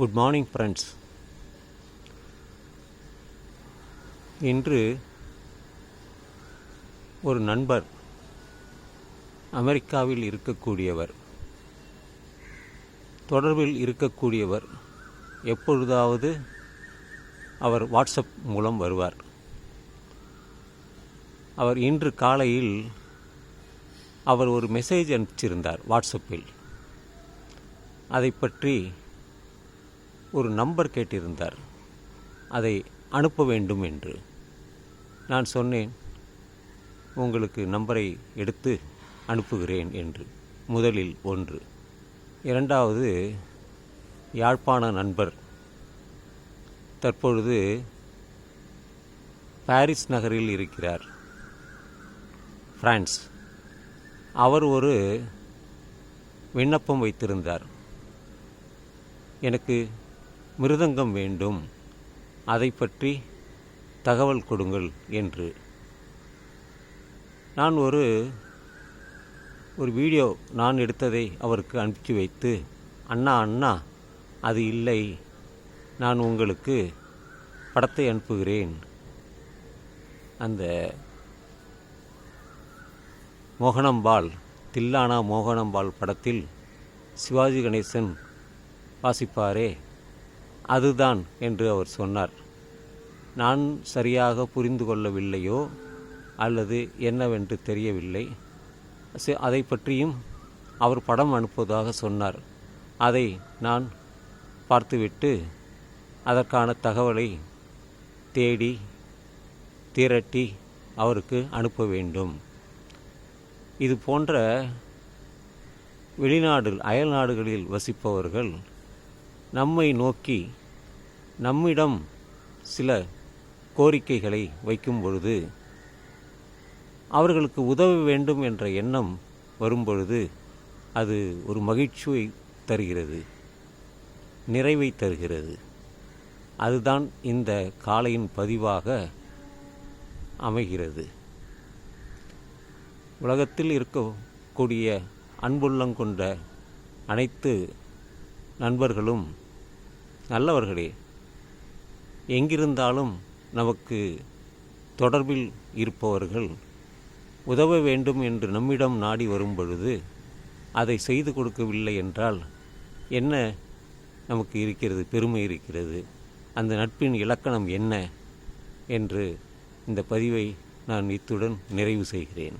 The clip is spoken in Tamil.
குட் மார்னிங் ஃப்ரெண்ட்ஸ் இன்று ஒரு நண்பர் அமெரிக்காவில் இருக்கக்கூடியவர் தொடர்பில் இருக்கக்கூடியவர் எப்பொழுதாவது அவர் வாட்ஸ்அப் மூலம் வருவார். அவர் இன்று காலையில் அவர் ஒரு மெசேஜ் அனுப்பிச்சிருந்தார் வாட்ஸ்அப்பில். அதை பற்றி ஒரு நம்பர் கேட்டிருந்தார். அதை அனுப்ப வேண்டும் என்று. நான் சொன்னேன் உங்களுக்கு நம்பரை எடுத்து அனுப்புகிறேன் என்று. முதலில் ஒன்று. இரண்டாவது யாழ்ப்பாண நண்பர். தற்பொழுது பாரிஸ் நகரில் இருக்கிறார். பிரான்ஸ். அவர் ஒரு விண்ணப்பம் வைத்திருந்தார். எனக்கு மிருதங்கம் வேண்டும். அதை பற்றி தகவல் கொடுங்கள் என்று. நான் ஒரு ஒரு வீடியோ நான் எடுத்ததை அவருக்கு அனுப்பி வைத்து அண்ணா அண்ணா அது இல்லை. நான் உங்களுக்கு படத்தை அனுப்புகிறேன். அந்த மோகனம்பாள் தில்லானா மோகனம்பால் படத்தில் சிவாஜி கணேசன் வாசிப்பாரே. அதுதான் என்று அவர் சொன்னார். நான் சரியாக புரிந்து கொள்ளவில்லையோ அல்லது என்னவென்று தெரியவில்லை. அதை பற்றியும் அவர் படம் அனுப்புவதாக சொன்னார். அதை நான் பார்த்துவிட்டு அதற்கான தகவலை தேடி திரட்டி அவருக்கு அனுப்ப வேண்டும். இது போன்ற வெளிநாடு அயல் நாடுகளில் வசிப்பவர்கள் நம்மை நோக்கி நம்மிடம் சில கோரிக்கைகளை வைக்கும் பொழுது அவர்களுக்கு உதவ வேண்டும் என்ற எண்ணம் வரும்பொழுது அது ஒரு மகிழ்ச்சியை தருகிறது நிறைவை தருகிறது. அதுதான் இந்த காலையின் பதிவாக அமைகிறது. உலகத்தில் இருக்கக்கூடிய அன்புள்ளங்கொண்ட அனைத்து நண்பர்களும் நல்லவர்களே எங்கிருந்தாலும் நமக்கு தொடர்பில் இருப்பவர்கள் உதவ வேண்டும் என்று நம்மிடம் நாடி வரும் பொழுது அதை செய்து கொடுக்கவில்லை என்றால் என்ன நமக்கு இருக்கிறது பெருமை இருக்கிறது? அந்த நட்பின் இலக்கணம் என்ன? என்று இந்த பதிவை நான் இத்துடன் நிறைவு செய்கிறேன்.